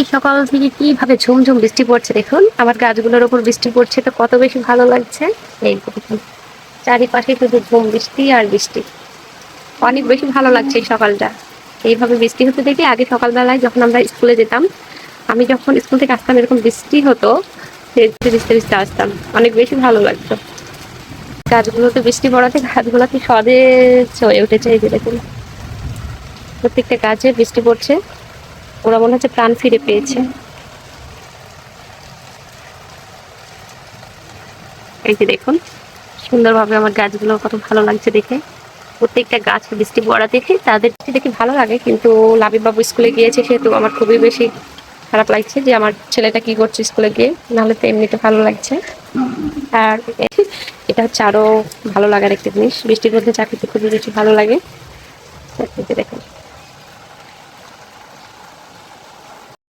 এই সকাল থেকে কীভাবে ঝুমঝুম বৃষ্টি পড়ছে দেখুন। আমার গাছগুলোর উপর বৃষ্টি পড়ছে, তো কত বেশি ভালো লাগছে। এই চারিপাশে শুধু ঝুম বৃষ্টি আর বৃষ্টি। অনেক বেশি ভালো লাগছে এই সকালটা। এইভাবে বৃষ্টি হতে দেখে আগে সকালবেলায় যখন আমরা স্কুলে যেতাম, আমি যখন স্কুল থেকে আসতাম, এরকম বৃষ্টি হতো ভিজতে ভিজতে আসতাম। অনেক বেশি ভালো লাগতো। গাছগুলোতে বৃষ্টি পড়াতে গাছগুলোতে সতেজ হয়ে উঠেছে এই যে দেখুন। প্রত্যেকটা গাছে বৃষ্টি পড়ছে। ওরা মনে হচ্ছে প্রাণ ফিরে পেয়েছে। এই যে দেখুন, সুন্দরভাবে আমার গাছগুলো কত ভালো লাগছে দেখে। প্রত্যেকটা গাছ বৃষ্টি পড়া দেখে, তাদের দেখে ভালো লাগে, কিন্তু লাবিব বাবু স্কুলে গিয়েছে সেহেতু আমার খুবই বেশি খারাপ লাগছে যে আমার ছেলেটা কি করছে স্কুলে গিয়ে, নাহলে তো এমনিতে ভালো লাগছে। আর এটা হচ্ছে আরও ভালো লাগার একটা জিনিস, বৃষ্টির মধ্যে চাকরিতে খুবই বেশি ভালো লাগে। দেখুন।